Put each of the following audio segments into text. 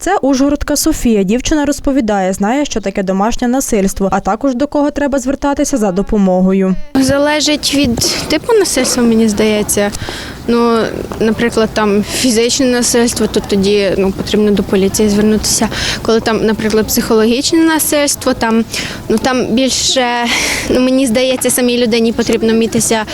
Це Ужгородка Софія. Дівчина розповідає, знає, що таке домашнє насильство, а також до кого треба звертатися за допомогою. Залежить від типу насильства, мені здається. Ну, наприклад, там фізичне насильство, то тоді ну, потрібно до поліції звернутися. Коли там, наприклад, психологічне насильство, там, ну, там більше, ну, мені здається, самій людині потрібно вмітися,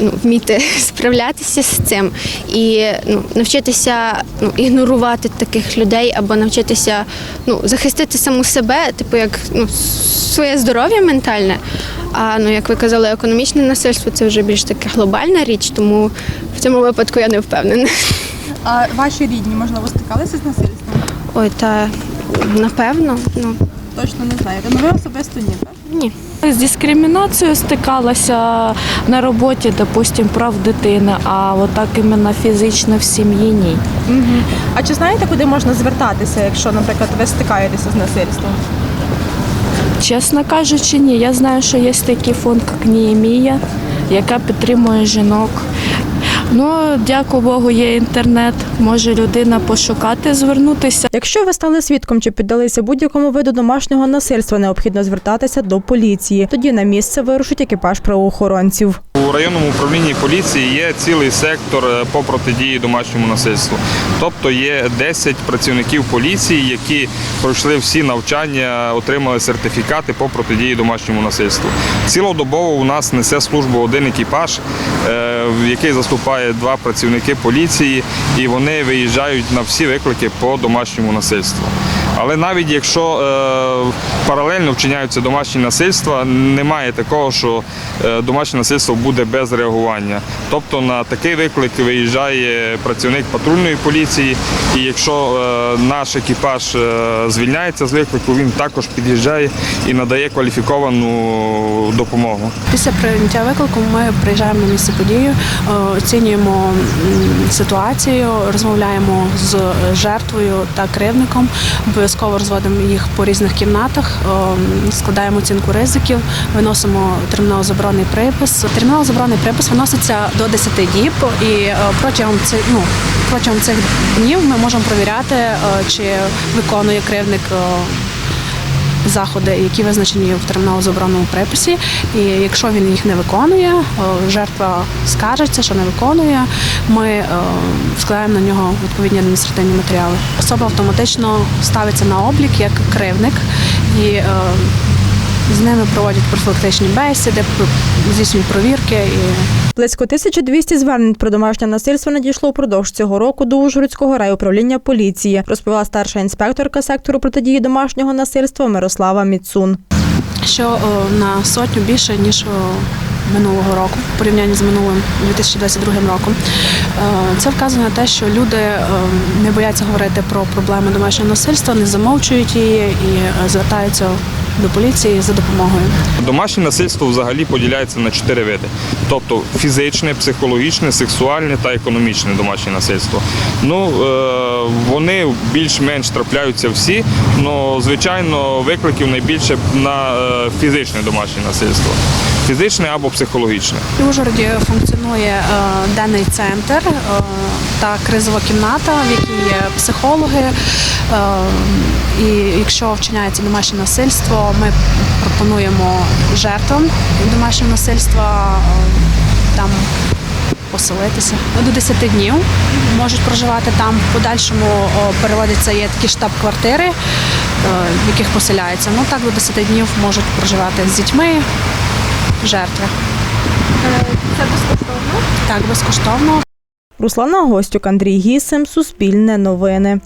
ну, вміти справлятися з цим і ну, навчитися ну, ігнорувати таких людей або навчитися ну, захистити саму себе, типу як ну, своє здоров'я ментальне. А ну, як ви казали, економічне насильство це вже більш таке глобальна річ, тому в цьому випадку я не впевнена. А ваші рідні, можливо, стикалися з насильством? Ой, та напевно, ну Точно не знаєте. Ну ви особисто ні, так? ні. З дискримінацією стикалася на роботі, допустим, прав дитини, а отак іменно фізично в сім'ї ні. Угу. А чи знаєте, куди можна звертатися, якщо, наприклад, ви стикаєтеся з насильством? Чесно кажучи, ні. Я знаю, що є такий фонд, як Ніємія, яка підтримує жінок. Ну, дякую Богу, є інтернет. Може людина пошукати, звернутися. Якщо ви стали свідком чи піддалися будь-якому виду домашнього насильства, необхідно звертатися до поліції. Тоді на місце вирушить екіпаж правоохоронців. У районному управлінні поліції є цілий сектор е, по протидії домашньому насильству. Тобто є 10 працівників поліції, які пройшли всі навчання, отримали сертифікати по протидії домашньому насильству. Цілодобово у нас несе службу один екіпаж, е, в який заступає два працівники поліції, і вони виїжджають на всі виклики по домашньому насильству. Але навіть якщо е, паралельно вчиняються домашні насильства, немає такого, що е, домашнє насильство буде без реагування. Тобто на такий виклик виїжджає працівник патрульної поліції, і якщо е, наш екіпаж е, звільняється з виклику, він також під'їжджає і надає кваліфіковану допомогу. Після прийняття виклику ми приїжджаємо на місце події, е, оцінюємо ситуацію, розмовляємо з жертвою та кривником. Обов'язково розводимо їх по різних кімнатах, складаємо оцінку ризиків, виносимо терміново-заборонний припис. Терміново-заборонний припис виноситься до 10 діб, і протягом цих ну протягом цих днів ми можемо провіряти, чи виконує кривник. Е, заходи, які визначені в терміново забороненому приписі. І якщо він їх не виконує, жертва скаржиться, що не виконує. Ми е, складаємо на нього відповідні адміністративні матеріали. Особа автоматично ставиться на облік як кривник і е, з ними проводять профілактичні бесіди, здійснюють провірки і Близько 1200 звернень про домашнє насильство надійшло впродовж цього року до Ужгородського райуправління поліції, розповіла старша інспекторка сектору протидії домашнього насильства Мирослава Міцун. що о, на сотню більше ніж о, минулого року, в порівнянні з минулим 2022 роком. Е, Це вказує на те, що люди е, не бояться говорити про проблеми домашнього насильства, не замовчують її і е, звертаються до поліції за допомогою. Домашнє насильство взагалі поділяється на чотири види: тобто фізичне, психологічне, сексуальне та економічне домашнє насильство. Ну вони більш-менш трапляються всі, але звичайно викликів найбільше на фізичне домашнє насильство. Фізичне або психологічне. В Ужгороді функціонує е, денний центр е, та кризова кімната, в якій є психологи. Е, і якщо вчиняється домашнє насильство, ми пропонуємо жертвам домашнього насильства там поселитися до 10 днів. Можуть проживати там. В подальшому переводяться є такі штаб-квартири, в яких поселяються. Ну так до 10 днів можуть проживати з дітьми жертви. Це безкоштовно. Так, безкоштовно. Руслана Гостюк, Андрій Гісим, Суспільне новини.